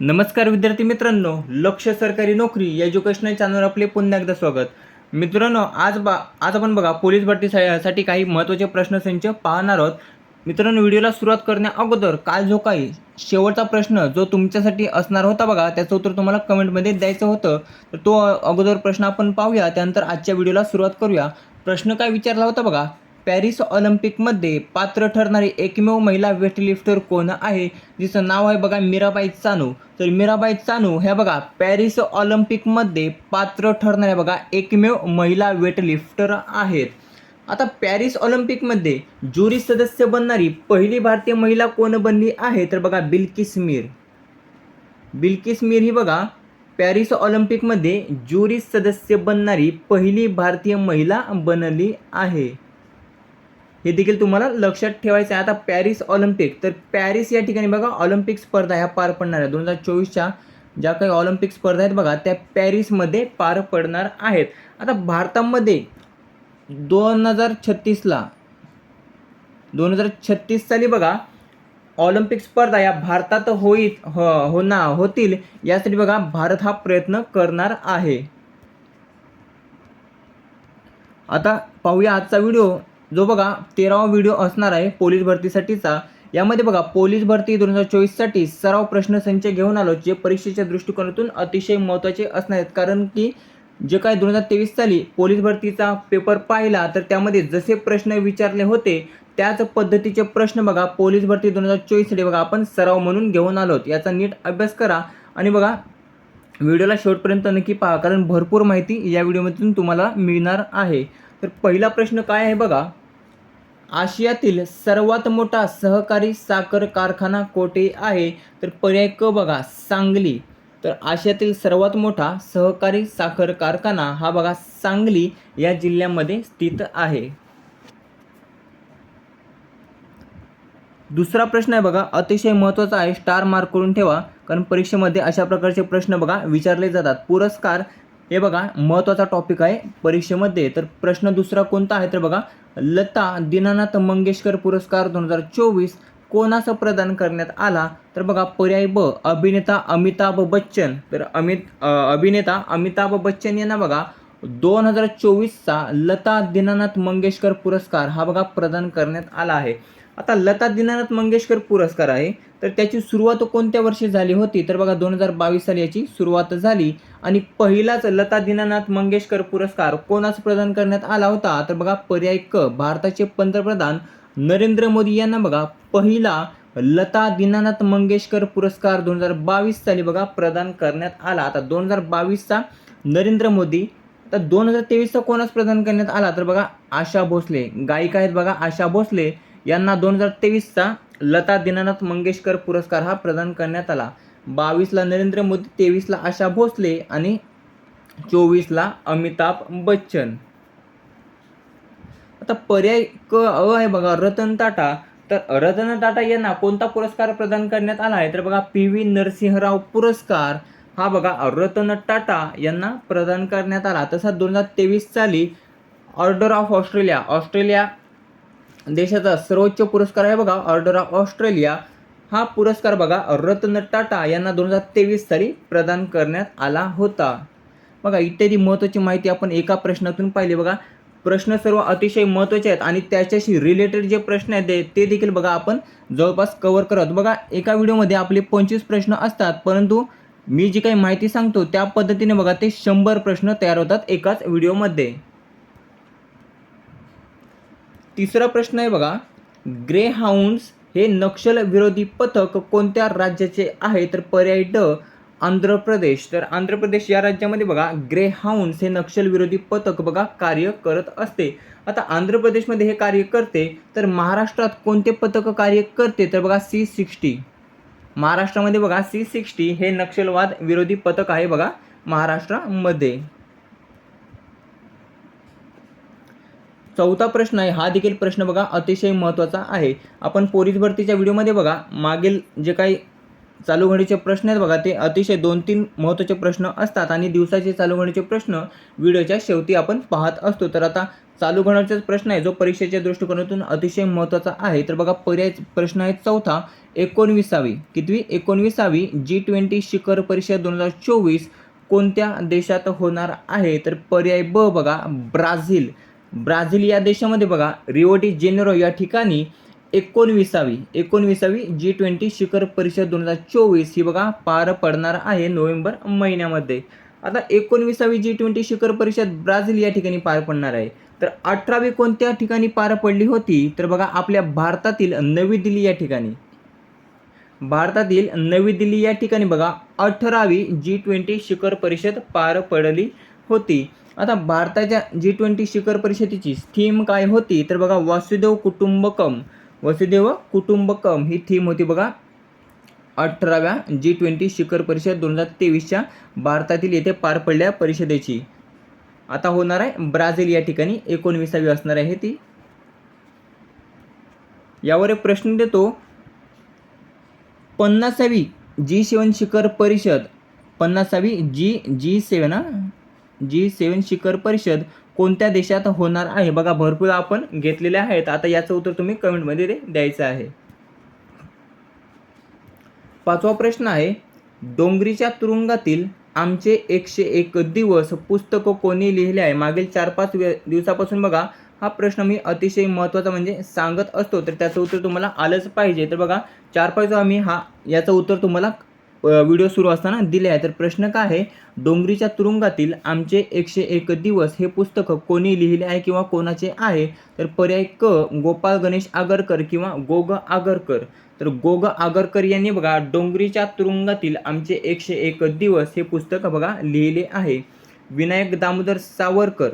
नमस्कार विद्यार्थी मित्रांनो लक्ष सरकारी नोकरी एज्युकेशनल चॅनलवर आपले पुन्हा एकदा स्वागत. मित्रांनो आज बा आज आपण बघा पोलीस भरती सा- साठी काही महत्त्वाचे प्रश्न संच पाहणार आहोत. मित्रांनो व्हिडिओला सुरुवात करण्या अगोदर काल जो काही शेवटचा प्रश्न जो तुमच्यासाठी असणार होता बघा त्याचं उत्तर तुम्हाला कमेंटमध्ये द्यायचं होतं. तर तो अगोदर प्रश्न आपण पाहूया त्यानंतर आजच्या व्हिडिओला सुरुवात करूया. प्रश्न काय विचारला होता बघा पॅरिस ऑलिम्पिकमध्ये पात्र ठरणारी एकमेव महिला वेटलिफ्टर कोण आहे? जिचं नाव आहे बघा मीराबाई चानू. तर मीराबाई चानू ह्या बघा पॅरिस ऑलिम्पिकमध्ये पात्र ठरणाऱ्या बघा एकमेव महिला वेटलिफ्टर आहेत. आता पॅरिस ऑलिम्पिकमध्ये ज्युरी सदस्य बनणारी पहिली भारतीय महिला कोण बनली आहे? तर बघा बिल्किस मीर. बिल्किस मीर ही बघा पॅरिस ऑलिम्पिकमध्ये ज्युरी सदस्य बनणारी पहिली भारतीय महिला बनली आहे. हे देखील तुम्हाला लक्षात ठेवायचं आहे. आता पॅरिस ऑलिम्पिक. तर पॅरिस या ठिकाणी बघा ऑलिम्पिक स्पर्धा ह्या पार पडणार आहेत. दोन हजार चोवीसच्या ज्या काही ऑलिम्पिक स्पर्धा आहेत बघा त्या पॅरिसमध्ये पार पडणार आहेत. आता भारतामध्ये दोन हजार छत्तीसला दोन हजार छत्तीस साली बघा ऑलिम्पिक स्पर्धा या भारतात होईत हो होणार होतील. यासाठी बघा भारत हा प्रयत्न करणार आहे. आता पाहूया आजचा व्हिडिओ. जो बघा तेरावा व्हिडिओ असणार आहे पोलीस भरतीसाठीचा. यामध्ये बघा पोलीस भरती दोन हजार चोवीससाठी सराव प्रश्नसंच घेऊन आलो जे परीक्षेच्या दृष्टिकोनातून अतिशय महत्त्वाचे असणार आहेत. कारण की जे काय दोन हजार तेवीस साली पोलीस भरतीचा पेपर पाहिला तर त्यामध्ये जसे प्रश्न विचारले होते त्याच पद्धतीचे प्रश्न बघा पोलीस भरती दोन हजार चोवीससाठी बघा आपण सराव म्हणून घेऊन आलोत याचा नीट अभ्यास करा. आणि बघा व्हिडिओला शेवटपर्यंत नक्की पहा कारण भरपूर माहिती या व्हिडिओमधून तुम्हाला मिळणार आहे. तर पहिला प्रश्न काय आहे बघा? आशियातील सर्वात मोठा सहकारी साखर कारखाना कोठे आहे? तर पर्याय क बघा सांगली. तर आशियातील सर्वात मोठा सहकारी साखर कारखाना हा बघा सांगली या जिल्ह्यामध्ये स्थित आहे. दुसरा प्रश्न आहे बघा अतिशय महत्त्वाचा आहे स्टार मार्क करून ठेवा. कारण परीक्षेमध्ये अशा प्रकारचे प्रश्न बघा विचारले जातात. पुरस्कार हे बघा महत्त्वाचा टॉपिक आहे परीक्षेमध्ये. तर प्रश्न दुसरा कोणता आहे तर बघा लता दीनानाथ मंगेशकर पुरस्कार दोन हजार चोवीस कोणाचा प्रदान करण्यात आला? तर बघा पर्याय ब अभिनेता अमिताभ बच्चन. तर अमित अभिनेता अमिताभ बच्चन यांना बघा दोन हजार चोवीसचा लता दीनानाथ मंगेशकर पुरस्कार हा बघा प्रदान करण्यात आला आहे. आता लता दीनानाथ मंगेशकर पुरस्कार आहे. तर त्याची सुरुवात कोणत्या वर्षी झाली होती? तर बघा दोन हजार बावीस साली याची सुरुवात झाली. आणि पहिलाच लता दीनानाथ मंगेशकर पुरस्कार कोणास प्रदान करण्यात आला होता? तर बघा पर्याय क भारताचे पंतप्रधान नरेंद्र मोदी यांना बघा पहिला लता दीनानाथ मंगेशकर पुरस्कार दोन हजार बावीस साली बघा प्रदान करण्यात आला. आता दोन हजार बावीसचा नरेंद्र मोदी तर दोन हजार तेवीसचा कोणास प्रदान करण्यात आला? तर बघा आशा भोसले. गायिका आहेत बघा आशा भोसले. यांना दोन हजार तेवीसचा लता दीनानाथ मंगेशकर पुरस्कार हा प्रदान करण्यात आला. बावीसला नरेंद्र मोदी तेवीसला आशा भोसले आणि चोवीसला अमिताभ बच्चन. आता पर्याय क अ आहे बघा रतन टाटा. तर रतन टाटा यांना कोणता पुरस्कार प्रदान करण्यात आला आहे? तर बघा पी व्ही नरसिंहराव पुरस्कार. हा बघा रतन टाटा यांना प्रदान करण्यात आला. तसा दोन हजार तेवीस साली ऑर्डर ऑफ ऑस्ट्रेलिया ऑस्ट्रेलिया देशाचा सर्वोच्च पुरस्कार आहे बघा ऑर्डर ऑफ ऑस्ट्रेलिया. हा पुरस्कार बघा रतन टाटा यांना दोन हजार तेवीस साली प्रदान करण्यात आला होता. बघा इत्यादी महत्त्वाची माहिती आपण एका प्रश्नातून पाहिली बघा. प्रश्न सर्व अतिशय महत्त्वाचे आहेत आणि त्याच्याशी रिलेटेड जे प्रश्न आहेत ते- ते देखील बघा आपण जवळपास कवर करत बघा एका व्हिडिओमध्ये आपले पंचवीस प्रश्न असतात परंतु मी जी काही माहिती सांगतो त्या पद्धतीने बघा ते शंभर प्रश्न तयार होतात एकाच व्हिडिओमध्ये. तिसरा प्रश्न आहे बघा ग्रे हाऊंड्स हे नक्षल विरोधी पथक कोणत्या राज्याचे आहे? तर पर्याय ड आंध्र प्रदेश. तर आंध्र प्रदेश या राज्यामध्ये बघा ग्रे हाऊंड्स हे नक्षल विरोधी पथक बघा कार्य करत असते. आता आंध्र प्रदेशमध्ये हे कार्य करते तर महाराष्ट्रात कोणते पथक कार्य करते? तर बघा सी सिक्स्टी महाराष्ट्रामध्ये बघा सी सिक्स्टी हे नक्षलवाद विरोधी पथक आहे बघा महाराष्ट्रामध्ये. चौथा प्रश्न आहे हा देखील प्रश्न बघा अतिशय महत्त्वाचा आहे. आपण पोलीस भरतीच्या व्हिडिओमध्ये बघा मागील जे काही चालू घडीचे प्रश्न आहेत बघा ते अतिशय दोन तीन महत्त्वाचे प्रश्न असतात आणि दिवसाचे चालू घडीचे प्रश्न व्हिडिओच्या शेवटी आपण पाहत असतो. तर आता चालू घडाचा प्रश्न आहे जो परीक्षेच्या दृष्टिकोनातून अतिशय महत्त्वाचा आहे. तर बघा पर्याय प्रश्न आहे चौथा एकोणविसावी. कितवी? एकोणविसावी. जी ट्वेंटी शिखर परिषद दोन हजार चोवीस कोणत्या देशात होणार आहे? तर पर्याय ब बघा ब्राझील. ब्राझील या देशामध्ये बघा रिओटी जेनेरो या ठिकाणी एकोणविसावी एकोणविसावी जी ट्वेंटी शिखर परिषद दोन हजार चोवीस ही बघा पार पडणार आहे नोव्हेंबर महिन्यामध्ये. आता एकोणविसावी जी ट्वेंटी शिखर परिषद ब्राझील या ठिकाणी पार पडणार आहे. तर अठरावी कोणत्या ठिकाणी पार पडली होती? तर बघा आपल्या भारतातील नवी दिल्ली या ठिकाणी. भारतातील नवी दिल्ली या ठिकाणी बघा अठरावी जी ट्वेंटी शिखर परिषद पार पडली होती. आता भारताच्या जी ट्वेंटी शिखर परिषदेची थीम काय होती? तर बघा वासुदेव कुटुंबकम. वसुदेव कुटुंबकम ही थीम होती बघा. अठराव्या जी ट्वेंटी शिखर परिषद दोन हजार तेवीसच्या भारतातील येथे पार पडल्या परिषदेची. आता होणार आहे ब्राझील या ठिकाणी. एकोणवीसावी असणार आहे ती. यावर एक प्रश्न देतो. पन्नासावी जी सेवन शिखर परिषद. पन्नासावी जी जी सेवन हा? जी सेवन शिखर परिषद कोणत्या देशात होणार आहे? बघा भरपूर आपण घेतलेले आहेत. आता याचं उत्तर तुम्ही कमेंटमध्ये द्यायचं आहे. पाचवा प्रश्न आहे डोंगरीच्या तुरुंगातील आमचे एकशे एक दिवस पुस्तक कोणी लिहिले आहे? मागील चार पाच वे- दिवसापासून बघा हा प्रश्न मी अतिशय महत्त्वाचा म्हणजे सांगत असतो. तर त्याचं उत्तर तुम्हाला आलंच पाहिजे. तर बघा चार पाच आम्ही मी हा याचं उत्तर तुम्हाला व्हिडिओ सुरू असताना दिले आहे तर प्रश्न काय आहे? डोंगरीच्या तुरुंगातील आमचे एकशे एक दिवस हे पुस्तक कोणी लिहिले आहे किंवा कोणाचे आहे? तर पर्याय क गोपाळ गणेश आगरकर किंवा गोग आगरकर. तर गोग आगरकर यांनी बघा डोंगरीच्या तुरुंगातील आमचे एकशे एक दिवस हे पुस्तक बघा लिहिले आहे. विनायक दामोदर सावरकर.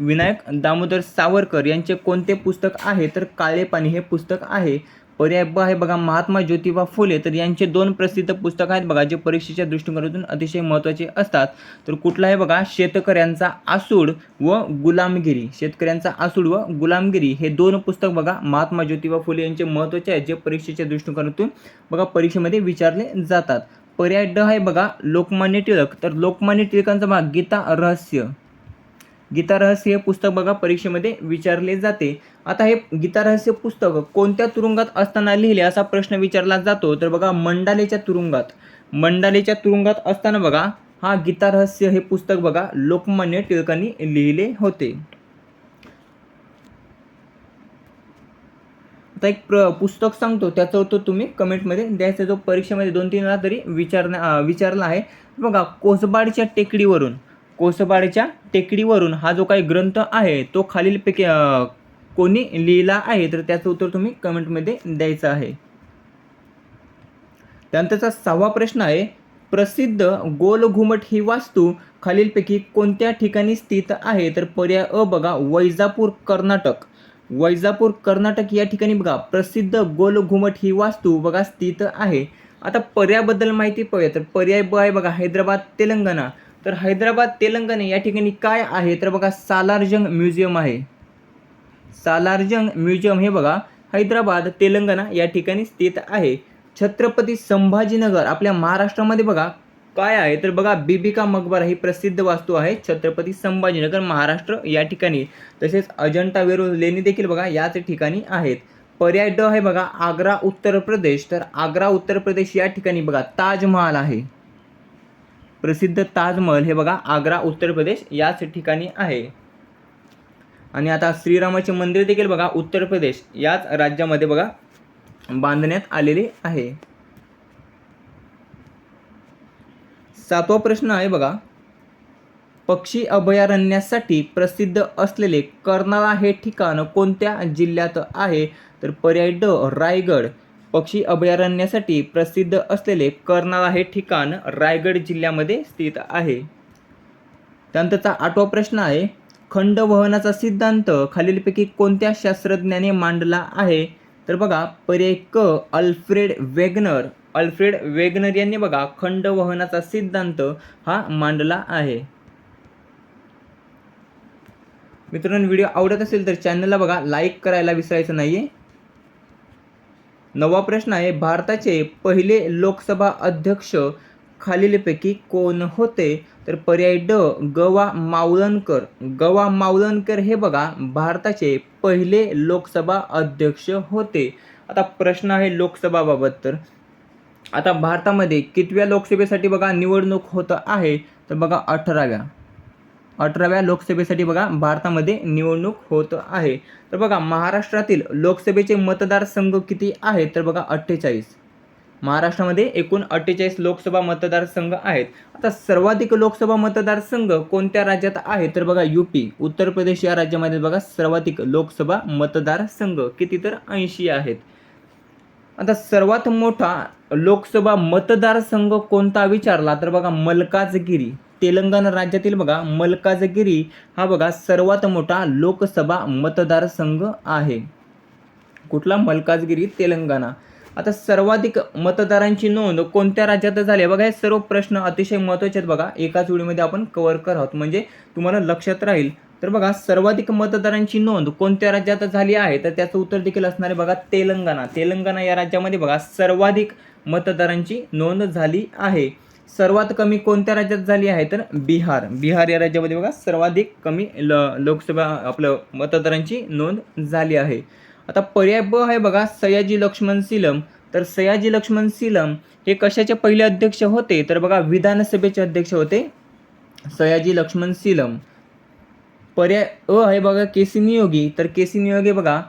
विनायक दामोदर सावरकर यांचे कोणते पुस्तक आहे? तर काळे पाणी हे पुस्तक आहे. पर्याय ब आहे बघा महात्मा ज्योतिबा फुले तर यांचे दोन प्रसिद्ध पुस्तक आहेत बघा जे परीक्षेच्या दृष्टिकोनातून अतिशय महत्त्वाचे असतात. तर कुठला आहे बघा शेतकऱ्यांचा आसूड व गुलामगिरी. शेतकऱ्यांचा आसूड व गुलामगिरी हे दोन पुस्तक बघा महात्मा ज्योतिबा फुले यांचे महत्त्वाचे आहेत जे परीक्षेच्या दृष्टिकोनातून बघा परीक्षेमध्ये विचारले जातात. पर्याय ड आहे बघा लोकमान्य टिळक. तर लोकमान्य टिळकांचा भाग गीता रहस्य. गीता रहस्य हे पुस्तक बघा परीक्षेमध्ये विचारले जाते. आता हे गीता रहस्य पुस्तक कोणत्या तुरुंगात असताना लिहिले असा प्रश्न विचारला जातो? तर बघा मंडालेच्या तुरुंगात. मंडालेच्या तुरुंगात असताना बघा हा गीता रहस्य हे पुस्तक बघा लोकमान्य टिळकांनी लिहिले होते. आता एक प्र पुस्तक सांगतो त्याचं उत्तर तुम्ही कमेंटमध्ये द्यायचं जो परीक्षेमध्ये दोन तीन वेळा तरी विचारण्या विचारला आहे. बघा कोसबाडच्या टेकडीवरून कोसबाडच्या टेकडीवरून हा जो काही ग्रंथ आहे तो खालीलपैकी कोणी लिहिला आहे तर त्याचं उत्तर तुम्ही कमेंटमध्ये द्यायचं आहे. त्यानंतरचा सहावा प्रश्न आहे प्रसिद्ध गोल घुमट ही वास्तू खालीलपैकी कोणत्या ठिकाणी स्थित आहे? तर पर्याय अ बघा वैजापूर कर्नाटक. वैजापूर कर्नाटक या ठिकाणी बघा प्रसिद्ध गोल घुमट ही वास्तू बघा स्थित आहे. आता पर्यायाबद्दल माहिती पाहूया. तर पर्याय ब आहे बघा हैदराबाद तेलंगणा. तर हैदराबाद तेलंगणा या ठिकाणी काय आहे? तर बघा सालारजंग म्युझियम आहे. सालारजंग म्युझियम हे बघा हैदराबाद तेलंगणा या ठिकाणी स्थित आहे. छत्रपती संभाजीनगर आपल्या महाराष्ट्रामध्ये बघा काय आहे? तर बघा बिबिका मकबरा ही प्रसिद्ध वास्तू आहे छत्रपती संभाजीनगर महाराष्ट्र या ठिकाणी. तसेच अजंठा वेरूळ लेणी देखील बघा याच ठिकाणी आहेत. पर्याय ड आहे बघा आग्रा उत्तर प्रदेश. तर आग्रा उत्तर प्रदेश या ठिकाणी बघा ताजमहाल आहे. प्रसिद्ध ताजमहल हे बघा आग्रा उत्तर प्रदेश याच ठिकाणी आहे. आणि आता श्रीरामाचे मंदिर देखील बघा उत्तर प्रदेश. याच राज्यामध्ये बघा बांधण्यात आलेले आहे. सातवा प्रश्न आहे बघा. पक्षी अभयारण्यासाठी प्रसिद्ध असलेले कर्नाळा हे ठिकाण कोणत्या जिल्ह्यात आहे? तर पर्याय ड रायगड. पक्षी अभयारण्यासाठी प्रसिद्ध असलेले कर्नाळा हे ठिकाण रायगड जिल्ह्यामध्ये स्थित आहे. त्यानंतरचा आठवा प्रश्न आहे खंड वहनाचा सिद्धांत खालीलपैकी कोणत्या शास्त्रज्ञाने मांडला आहे? तर बघा पर्याय क अल्फ्रेड वेगनर. अल्फ्रेड वेगनर यांनी बघा खंड वहनाचा सिद्धांत हा मांडला आहे. मित्रांनो व्हिडिओ आवडत असेल तर चॅनलला बघा लाईक करायला विसरायचं नाही आहे नवा प्रश्न आहे भारताचे पहिले लोकसभा अध्यक्ष खालीलपैकी कोण होते? तर पर्याय ड गवा मावलनकर गवा मावलनकर हे बघा भारताचे पहिले लोकसभा अध्यक्ष होते. आता प्रश्न आहे लोकसभाबाबत तर. आता भारतामध्ये कितव्या लोकसभेसाठी बघा निवडणूक होत आहे? तर बघा अठराव्या. अठराव्या लोकसभेसाठी बघा भारतामध्ये निवडणूक होत आहे. तर बघा महाराष्ट्रातील लोकसभेचे मतदारसंघ किती आहेत तर बघा अठ्ठेचाळीस. महाराष्ट्रामध्ये एकूण अठ्ठेचाळीस लोकसभा मतदारसंघ आहेत. आता सर्वाधिक लोकसभा मतदारसंघ कोणत्या राज्यात आहे तर बघा युपी उत्तर प्रदेश या राज्यामध्ये बघा सर्वाधिक लोकसभा मतदारसंघ किती तर ऐंशी आहेत. आता सर्वात मोठा लोकसभा मतदारसंघ कोणता विचारला? तर बघा मलकाजगिरी. तेलंगणा राज्यातील बघा मलकाजगिरी हा बघा सर्वात मोठा लोकसभा मतदारसंघ आहे. कुठला? मलकाजगिरी तेलंगणा. आता सर्वाधिक मतदारांची नोंद कोणत्या राज्यात झाली आहे? बघा हे सर्व प्रश्न अतिशय महत्त्वाचे आहेत बघा. एकाच वेळीमध्ये आपण कवर करत आहोत. म्हणजे तुम्हाला लक्षात राहील. तर बघा सर्वाधिक मतदारांची नोंद कोणत्या राज्यात झाली आहे? तर त्याचं उत्तर देखील असणार आहे बघा तेलंगणा. तेलंगणा या राज्यामध्ये बघा सर्वाधिक मतदारांची नोंद झाली आहे. सर्वात कमी कोणत्या राज्यात झाली आहे? तर बिहार. बिहार या राज्यामध्ये बघा सर्वाधिक कमी ल लोकसभा आपलं मतदारांची नोंद झाली आहे. आता पर्याय ब आहे बघा सयाजी लक्ष्मण सिलम. तर सयाजी लक्ष्मण सिलम हे कशाचे पहिले अध्यक्ष होते? तर बघा विधानसभेचे अध्यक्ष होते सयाजी लक्ष्मण सिलम. पर्याय अ आहे बघा के सी नियोगी. तर के सी नियोगी बघा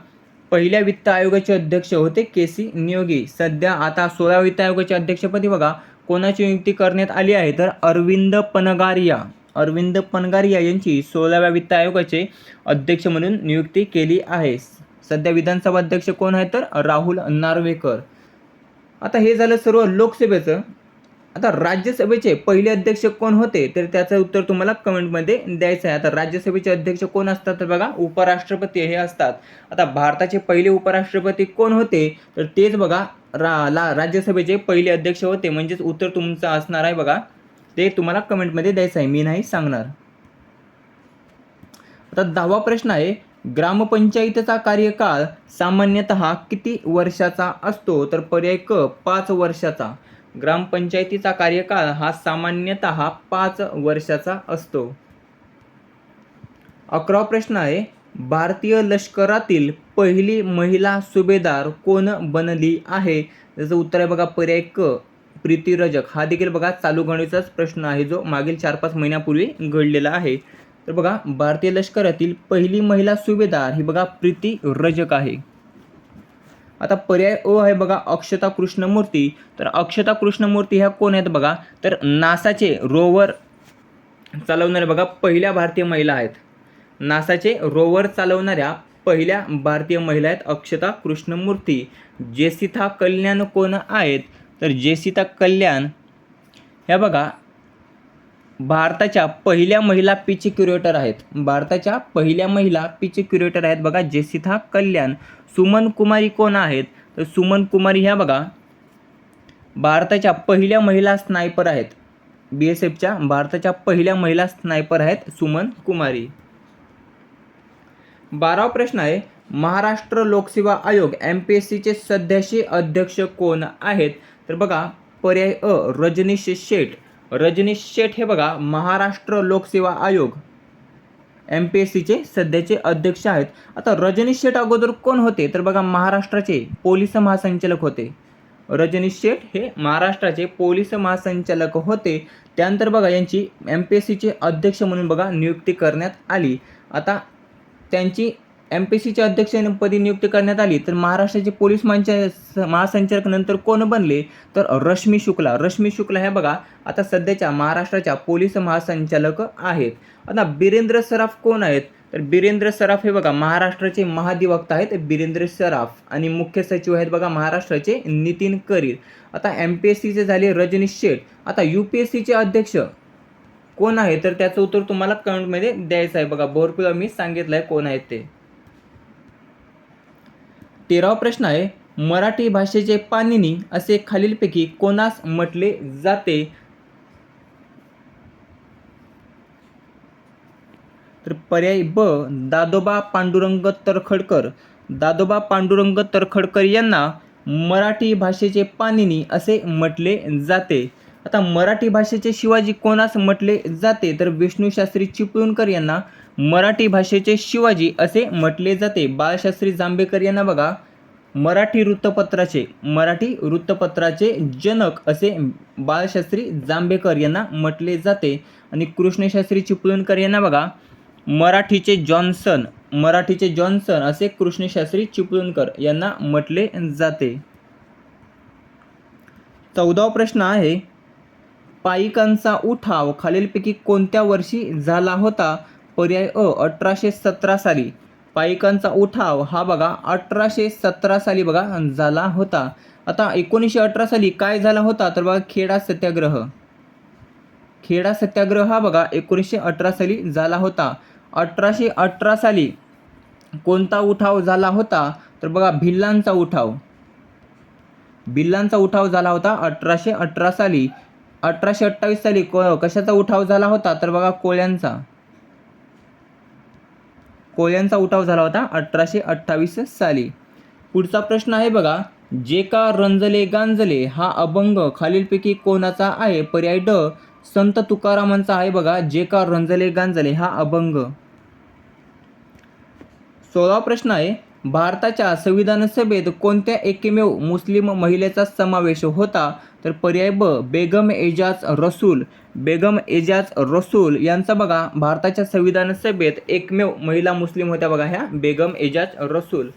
पहिल्या वित्त आयोगाचे अध्यक्ष होते के सी नियोगी. सध्या आता सोळा वित्त आयोगाच्या अध्यक्षपदी बघा कोणाची नियुक्ती करण्यात आली आहे? तर अरविंद पनगारिया. अरविंद पनगारिया यांची सोळाव्या वित्त आयोगाचे अध्यक्ष म्हणून नियुक्ती केली आहे. सध्या विधानसभा अध्यक्ष कोण आहे तर राहुल नार्वेकर. आता हे झालं सर्व लोकसभेचं. आता राज्यसभेचे पहिले अध्यक्ष कोण होते तर त्याचं उत्तर तुम्हाला कमेंटमध्ये द्यायचं आहे. आता राज्यसभेचे अध्यक्ष कोण असतात तर बघा उपराष्ट्रपती हे असतात. आता भारताचे पहिले उपराष्ट्रपती कोण होते तर तेच बघा रा ला राज्यसभेचे पहिले अध्यक्ष होते. म्हणजेच उत्तर तुमचं असणार आहे बघा. ते तुम्हाला कमेंटमध्ये द्यायचं आहे. मी नाही सांगणार. आता दहावा प्रश्न आहे. ग्रामपंचायतीचा कार्यकाळ सामान्यतः किती वर्षाचा असतो? तर पर्याय क पाच वर्षाचा. ग्रामपंचायतीचा कार्यकाळ हा सामान्यतः पाच वर्षाचा असतो. अकरा प्रश्न आहे. भारतीय लष्करातील पहिली महिला सुभेदार कोण बनली आहे? त्याचं उत्तर आहे बघा पर्याय क प्रीती रजक हा देखील बघा चालू घडीचाच प्रश्न आहे जो मागील चार पाच महिन्यापूर्वी घडलेला आहे. तर बघा भारतीय लष्करातील पहिली महिला सुभेदार ही बघा प्रीती रजक आहे. आता पर्याय ओ आहे बघा अक्षता कृष्णमूर्ती. तर अक्षता कृष्णमूर्ती ह्या कोण आहेत बघा? तर नासाचे रोवर चालवणारे बघा पहिल्या भारतीय महिला आहेत. नासाचे रोवर चालवणाऱ्या पहिल्या भारतीय महिला आहेत अक्षता कृष्णमूर्ती. जेसिथा कल्याण कोण आहेत? तर जेसिथा कल्याण. ह्या बघा भारताच्या पहिल्या महिला पिच क्युरेटर आहेत. भारताच्या पहिल्या महिला पिच क्युरेटर आहेत. बघा जेसिथा कल्याण सुमन कुमारी कोण आहेत? तर सुमन कुमारी ह्या बघा भारताच्या पहिल्या महिला स्नायपर आहेत. बी एस एफच्या भारताच्या पहिल्या महिला स्नायपर आहेत सुमन कुमारी. बारावा प्रश्न आहे महाराष्ट्र लोकसेवा आयोग एम पी एस सीचे सध्याचे अध्यक्ष कोण आहेत? तर बघा पर्याय अ रजनीश शेठ. रजनीश शेठ हे बघा महाराष्ट्र लोकसेवा आयोग. एम पी एस सीचे सध्याचे अध्यक्ष आहेत. आता रजनीश शेठ अगोदर कोण होते? तर बघा महाराष्ट्राचे पोलीस महासंचालक होते. रजनीश शेठ हे महाराष्ट्राचे पोलीस महासंचालक होते. त्यानंतर बघा यांची एम पी एस सीचे अध्यक्ष म्हणून बघा नियुक्ती करण्यात आली. आता त्यांची एम पी सीच्या अध्यक्षपदी नियुक्ती करण्यात आली. तर महाराष्ट्राचे पोलीस महांचा महासंचालक नंतर कोण बनले? तर रश्मी शुक्ला. रश्मी शुक्ला हे बघा आता सध्याच्या महाराष्ट्राच्या पोलीस महासंचालक आहेत. आता बिरेंद्र सराफ कोण आहेत? तर बिरेंद्र सराफ हे बघा महाराष्ट्राचे महाधिवक्ता आहेत बिरेंद्र सराफ. आणि मुख्य सचिव आहेत बघा महाराष्ट्राचे नितीन करीर. आता एम पी एस सीचे झाले रजनीश शेठ. आता यू पी एस सीचे अध्यक्ष कोण आहे? तर त्याचं उत्तर तुम्हाला कमेंटमध्ये द्यायचं आहे. बघा भरपूर मी सांगितलं आहे कोण आहेत ते. तेरावा प्रश्न आहे मराठी भाषेचे पाणिनी असे खालीलपैकी कोणास म्हटले जाते? तर पर्याय ब दादोबा पांडुरंग तरखडकर. दादोबा पांडुरंग तरखडकर यांना मराठी भाषेचे पाणिनी असे म्हटले जाते. आता मराठी भाषेचे शिवाजी कोणास म्हटले जाते? तर विष्णू शास्त्री चिपळूणकर यांना मराठी भाषेचे शिवाजी असे म्हटले जाते. बाळशास्त्री जांभेकर यांना बघा. मराठी वृत्तपत्राचे मराठी वृत्तपत्राचे जनक असे बाळशास्त्री जांभेकर यांना म्हटले जाते. आणि कृष्णशास्त्री चिपळूणकर यांना बघा. मराठीचे जॉन्सन मराठीचे जॉन्सन असे कृष्णशास्त्री चिपळूणकर यांना म्हटले जाते. चौदावा प्रश्न आहे. पाईकांचा उठाव खालीलपैकी कोणत्या वर्षी झाला होता? पर्याय अ अठराशे सतरा साली. पाईकांचा उठाव हा बघा अठराशे सतरा साली बघा झाला होता. आता एकोणीसशे अठरा साली काय झाला होता? तर बघा खेडा सत्याग्रह. खेडा सत्याग्रह हा बघा एकोणीसशे अठरा साली झाला होता. अठराशे अठरा साली कोणता उठाव झाला होता? तर बघा भिल्लांचा उठाव. भिल्लांचा उठाव झाला होता अठराशे अठरा साली. अठराशे अठ्ठावीस साली को कशाचा उठाव झाला होता? तर बघा कोळ्यांचा. कोळ्यांचा उठाव झाला होता अठराशे अठ्ठावीस साली. पुढचा प्रश्न आहे बघा जे का रंजले गांजले हा अभंग खालीलपैकी कोणाचा आहे? पर्याय ड संत तुकारामांचा आहे बघा जे का रंजले गांजले हा अभंग. सोळा प्रश्न आहे भारताच्या संविधान सभेत कोणत्या एकमेव मुस्लिम महिलेचा समावेश होता? तर पर्याय ब बेगम एजाज रसूल. बेगम एजाज रसूल यांचा बघा भारताच्या संविधान सभेत एकमेव महिला मुस्लिम होत्या बघा ह्या बेगम एजाज रसूल.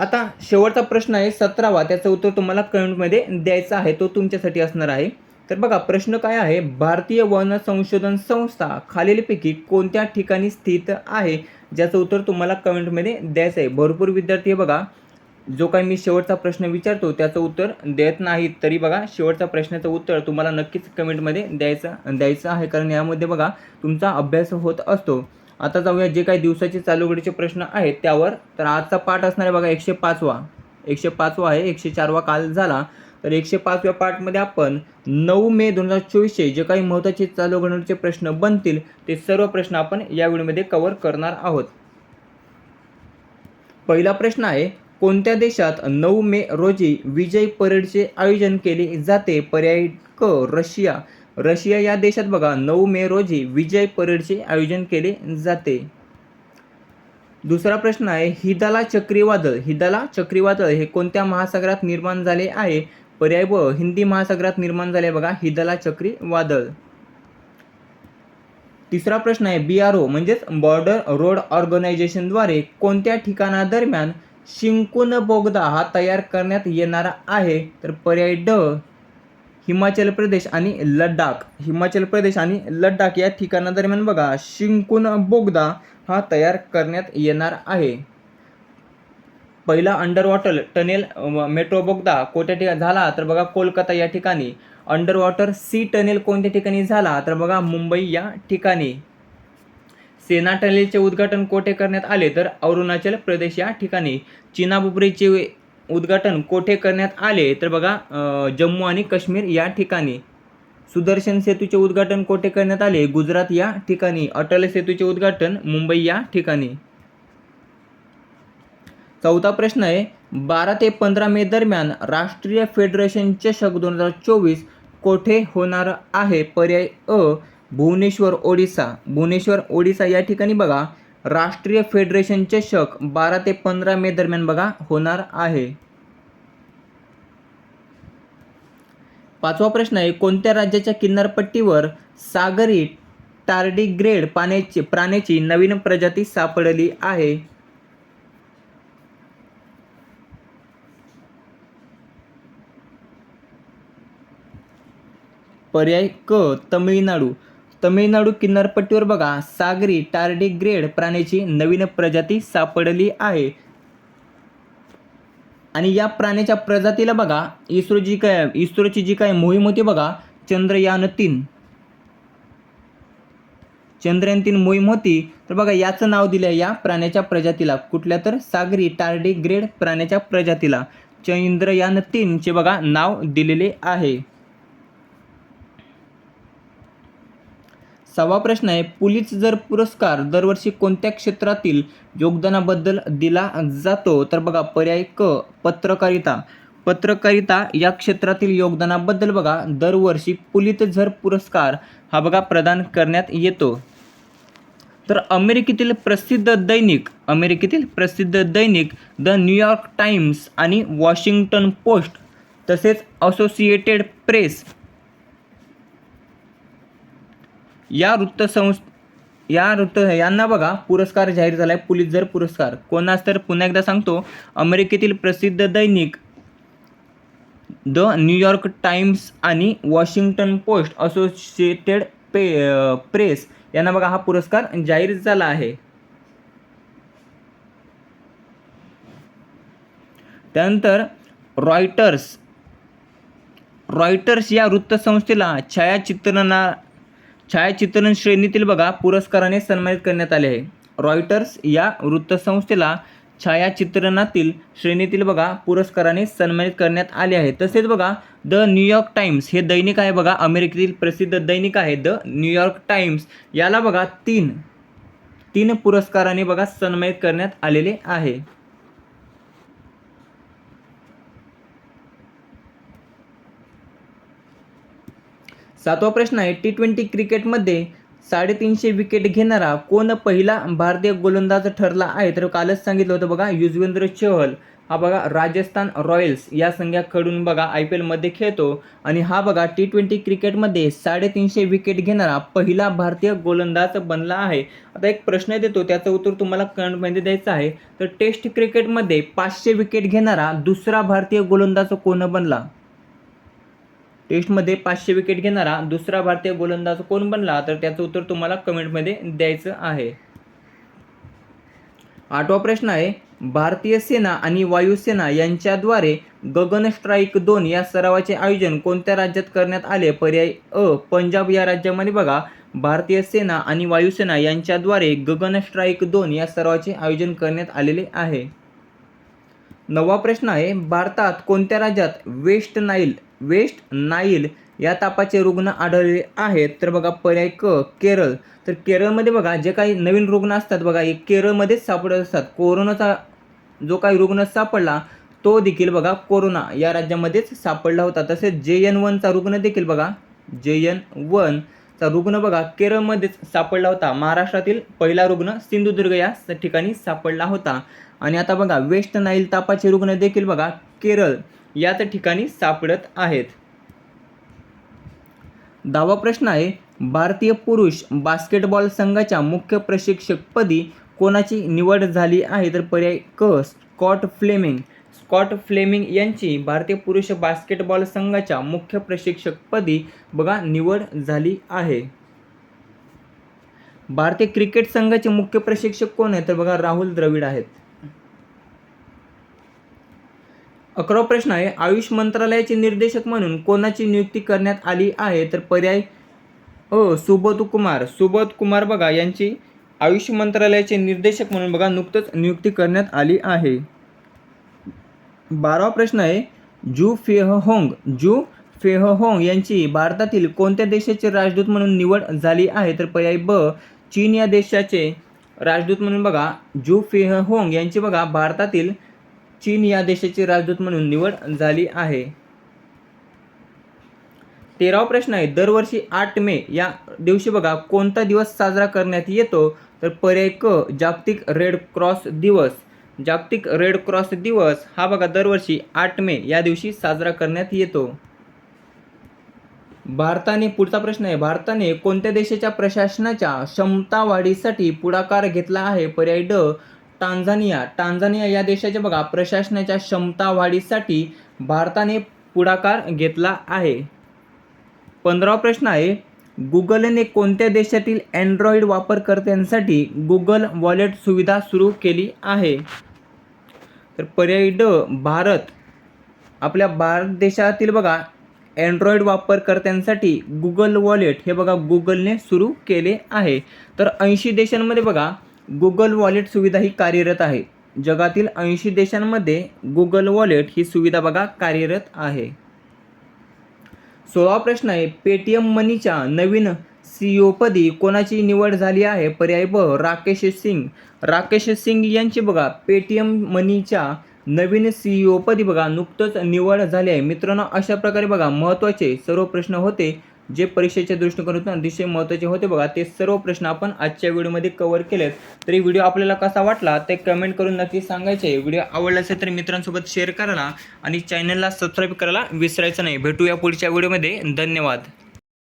आता शेवटचा प्रश्न आहे सतरावा त्याचं उत्तर तुम्हाला कमेंटमध्ये द्यायचं आहे तो तुमच्यासाठी असणार आहे. तर बघा प्रश्न काय आहे? भारतीय वन संशोधन संस्था खालीलपैकी कोणत्या ठिकाणी स्थित आहे? ज्याचं उत्तर तुम्हाला कमेंटमध्ये द्यायचं आहे. भरपूर विद्यार्थी हे बघा जो काही मी शेवटचा प्रश्न विचारतो त्याचं उत्तर देत नाहीत तरी बघा शेवटचा प्रश्नाचं उत्तर तुम्हाला नक्कीच कमेंटमध्ये द्यायचं द्यायचं आहे. कारण यामध्ये बघा तुमचा अभ्यास होत असतो. आता जाऊया जे काही दिवसाचे चालूगडीचे प्रश्न आहेत त्यावर तर आजचा पाठ असणार आहे बघा एकशे पाचवा. एकशे पाचवा आहे एकशे चारवा काल झाला. तर एकशे पाचव्या पार्टमध्ये आपण नऊ मे दोन हजार चोवीसचे जे काही महत्त्वाचे चालू घडवण्याचे प्रश्न बनतील ते सर्व प्रश्न आपण या व्हिडिओमध्ये कव्हर करणार आहोत. पहिला प्रश्न आहे कोणत्या देशात नऊ मे रोजी विजय परेडचे आयोजन केले जाते? पर्याय क रशिया. रशिया या देशात बघा नऊ मे रोजी विजय परेडचे आयोजन केले जाते. दुसरा प्रश्न आहे हिदाला चक्रीवादळ. हिदाला चक्रीवादळ हे कोणत्या महासागरात निर्माण झाले आहे? पर्याय व हिंदी महासागरात निर्माण झाले बघा. हिदलाचक्री वादळ. तिसरा प्रश्न आहे बी आर ओ म्हणजेच बॉर्डर रोड ऑर्गनायझेशनद्वारे कोणत्या ठिकाणादरम्यान शिंकून बोगदा हा तयार करण्यात येणारा आहे? तर पर्याय ड हिमाचल प्रदेश आणि लडाख. हिमाचल प्रदेश आणि लडाख या ठिकाणादरम्यान बघा शिंकून बोगदा हा तयार करण्यात येणार आहे. पहिला अंडर वॉटर टनेल मेट्रो बोगदा कोणत्या ठिकाणी झाला? तर बघा कोलकाता या ठिकाणी. अंडर वॉटर सी टनेल कोणत्या ठिकाणी झाला? तर बघा मुंबई या ठिकाणी. सेना टनेलचे उद्घाटन कोठे करण्यात आले? तर अरुणाचल प्रदेश या ठिकाणी. चिनाबुबरीचे उद्घाटन कोठे करण्यात आले? तर बघा जम्मू आणि काश्मीर या ठिकाणी. सुदर्शन सेतूचे उद्घाटन कोठे करण्यात आले? गुजरात या ठिकाणी. अटल सेतूचे उद्घाटन मुंबई या ठिकाणी. चौथा प्रश्न आहे बारा ते पंधरा मे दरम्यान राष्ट्रीय फेडरेशन चषक दोन हजार चोवीस कोठे होणार आहे? पर्याय अ भुवनेश्वर ओडिसा. भुवनेश्वर ओडिसा या ठिकाणी बघा राष्ट्रीय फेडरेशन चषक बारा ते पंधरा मे दरम्यान बघा होणार आहे. पाचवा प्रश्न आहे कोणत्या राज्याच्या किनारपट्टीवर सागरी टार्डिग्रेड पाण्याची प्राण्याची नवीन प्रजाती सापडली आहे? पर्याय क तमिळनाडू. तमिळनाडू किनारपट्टीवर बघा सागरी टार्डिग्रेड प्राण्याची नवीन प्रजाती सापडली आहे. आणि या प्राण्याच्या प्रजातीला बघा इस्रो जी काय इस्रोची जी काय मोहीम होती बघा चंद्रयान तीन. चंद्रयान तीन मोहीम होती. तर बघा याचं नाव दिलं आहे या प्राण्याच्या प्रजातीला. कुठल्या तर सागरी टार्डिग्रेड प्राण्याच्या प्रजातीला. चंद्रयान तीनचे बघा नाव दिलेले आहे. सहावा प्रश्न आहे पुलित्झर पुरस्कार दरवर्षी कोणत्या क्षेत्रातील योगदानाबद्दल दिला जातो? तर बघा पर्याय क पत्रकारिता. पत्रकारिता या क्षेत्रातील योगदानाबद्दल बघा दरवर्षी पुलितझर पुरस्कार हा बघा प्रदान करण्यात येतो. तर अमेरिकेतील प्रसिद्ध दैनिक अमेरिकेतील प्रसिद्ध दैनिक द न्यूयॉर्क टाइम्स आणि वॉशिंग्टन पोस्ट तसेच असोसिएटेड प्रेस या वृत्तसंस् या वृत्त यांना बघा पुरस्कार जाहीर झाला आहे पुलित्झर पुरस्कार. कोणास तर पुन्हा एकदा सांगतो अमेरिकेतील प्रसिद्ध दैनिक द न्यूयॉर्क टाइम्स आणि वॉशिंग्टन पोस्ट असोसिएटेड पे प्रेस यांना बघा हा पुरस्कार जाहीर झाला आहे. त्यानंतर रॉयटर्स रॉयटर्स या वृत्तसंस्थेला छायाचित्रणा छायाचित्रण श्रेणीतील बघा पुरस्काराने सन्मानित करण्यात आले आहे. रॉयटर्स या वृत्तसंस्थेला छायाचित्रणातील श्रेणीतील बघा पुरस्काराने सन्मानित करण्यात आले आहे. तसेच बघा द न्यूयॉर्क टाइम्स हे दैनिक आहे बघा अमेरिकेतील प्रसिद्ध दैनिक आहे. द न्यूयॉर्क टाइम्स याला बघा तीन तीन पुरस्काराने बघा सन्मानित करण्यात आलेले आहे. सातवा प्रश्न आहे टी ट्वेंटी क्रिकेटमध्ये साडेतीनशे विकेट घेणारा कोण पहिला भारतीय गोलंदाज ठरला आहे? तर कालच सांगितलं होतं बघा युजवेंद्र चहल. हा बघा राजस्थान रॉयल्स या संघाकडून बघा आय पी एलमध्ये खेळतो. आणि हा बघा टी ट्वेंटी क्रिकेटमध्ये साडेतीनशे विकेट घेणारा पहिला भारतीय गोलंदाज बनला आहे. आता एक प्रश्न देतो त्याचं उत्तर तुम्हाला कमेंटमध्ये द्यायचं आहे. तर टेस्ट क्रिकेटमध्ये पाचशे विकेट घेणारा दुसरा भारतीय गोलंदाज कोण बनला? टेस्टमध्ये पाचशे विकेट घेणारा दुसरा भारतीय गोलंदाज कोण बनला? तर त्याचं उत्तर तुम्हाला कमेंटमध्ये द्यायचं आहे. आठवा प्रश्न आहे भारतीय सेना आणि वायुसेना यांच्याद्वारे गगन स्ट्राईक दोन या सरावाचे आयोजन कोणत्या राज्यात करण्यात आले? पर्याय अ पंजाब या राज्यामध्ये बघा. भारतीय सेना आणि वायुसेना यांच्याद्वारे गगन स्ट्राईक दोन या सरावाचे आयोजन करण्यात आलेले आहे. नववा प्रश्न आहे भारतात कोणत्या राज्यात वेस्ट नाईल वेस्ट नाईल या तापाचे रुग्ण आढळले आहेत. तर बघा पर्याय क केरळ. तर केरळमध्ये बघा जे काही नवीन रुग्ण असतात बघा हे केरळमध्येच सापडत असतात. कोरोनाचा जो काही रुग्ण सापडला तो देखील बघा कोरोना या राज्यामध्येच सापडला होता. तसेच जे एन वनचा रुग्ण देखील बघा जे एन वनचा रुग्ण बघा केरळमध्येच सापडला होता. महाराष्ट्रातील पहिला रुग्ण सिंधुदुर्ग या ठिकाणी सापडला होता. आणि आता बघा वेस्ट नाईल तापाचे रुग्ण देखील बघा केरळ. याच ठिकाणी सापडत आहेत. दहावा प्रश्न आहे भारतीय पुरुष बास्केटबॉल संघाच्या मुख्य प्रशिक्षकपदी कोणाची निवड झाली आहे? तर पर्याय क स्कॉट फ्लेमिंग. स्कॉट फ्लेमिंग यांची भारतीय पुरुष बास्केटबॉल संघाच्या मुख्य प्रशिक्षकपदी बघा निवड झाली आहे. भारतीय क्रिकेट संघाचे मुख्य प्रशिक्षक कोण आहेत? तर बघा राहुल द्रविड आहेत. अकरावा प्रश्न आहे. आयुष मंत्रालयाचे निर्देशक म्हणून कोणाची नियुक्ती करण्यात आली आहे? तर पर्याय अ. सुबोध कुमार. सुबोध कुमार बघा यांची आयुष मंत्रालयाचे निर्देशक म्हणून बघा नुकतंच नियुक्ती करण्यात आली आहे. बारावा प्रश्न आहे. जू फेह होंग जू फेह होंग यांची भारतातील कोणत्या देशाचे राजदूत म्हणून निवड झाली आहे? तर पर्याय ब. चीन या देशाचे राजदूत म्हणून बघा जू फेह होंग यांची बघा भारतातील चीन या देशाची राजदूत म्हणून निवड झाली आहे. तेरावा प्रश्न आहे दरवर्षी आठ मे या दिवशी बघा कोणता दिवस साजरा करण्यात येतो? तर पर्याय क जागतिक रेड क्रॉस दिवस. जागतिक रेड क्रॉस दिवस हा बघा दरवर्षी आठ मे या दिवशी साजरा करण्यात येतो. भारताने पुढचा प्रश्न आहे भारताने कोणत्या देशाच्या प्रशासनाच्या क्षमता वाढीसाठी पुढाकार घेतला आहे? पर्याय ड टांझानिया. टांझानिया या देशाच्या बघा प्रशासनाच्या क्षमता वाढीसाठी भारताने पुढाकार घेतला आहे. पंधरावा प्रश्न आहे गुगलने कोणत्या देशातील अँड्रॉइड वापरकर्त्यांसाठी गुगल वॉलेट सुविधा सुरू केली आहे? तर पर्याय ड भारत. आपल्या भारत देशातील बघा अँड्रॉइड वापरकर्त्यांसाठी गुगल वॉलेट हे बघा गुगलने सुरू केले आहे. तर ऐंशी देशांमध्ये बघा गुगल वॉलेट सुविधा ही कार्यरत आहे. जगातील ऐंशी देशांमध्ये गुगल वॉलेट ही सुविधा बघा कार्यरत आहे. सोळा प्रश्न आहे पेटीएम मनीच्या नवीन सीईओ पदी कोणाची निवड झाली आहे? पर्याय ब राकेश सिंग. राकेश सिंग यांची बघा पेटीएम मनीच्या नवीन सीईओ पदी बघा नुकतंच निवड झाली आहे. मित्रांनो अशा प्रकारे बघा महत्त्वाचे सर्व प्रश्न होते. जे परीक्षेच्या दृष्टिकोनातून अतिशय महत्त्वाचे होते बघा. ते सर्व प्रश्न आपण आजच्या व्हिडिओमध्ये कव्हर केलेत. तरी व्हिडिओ आपल्याला कसा वाटला ते कमेंट करून नक्की सांगायचे. व्हिडिओ आवडला असेल तर मित्रांसोबत शेअर करायला आणि चॅनलला सबस्क्राईब करायला विसरायचं नाही. भेटूया पुढच्या व्हिडिओमध्ये. धन्यवाद.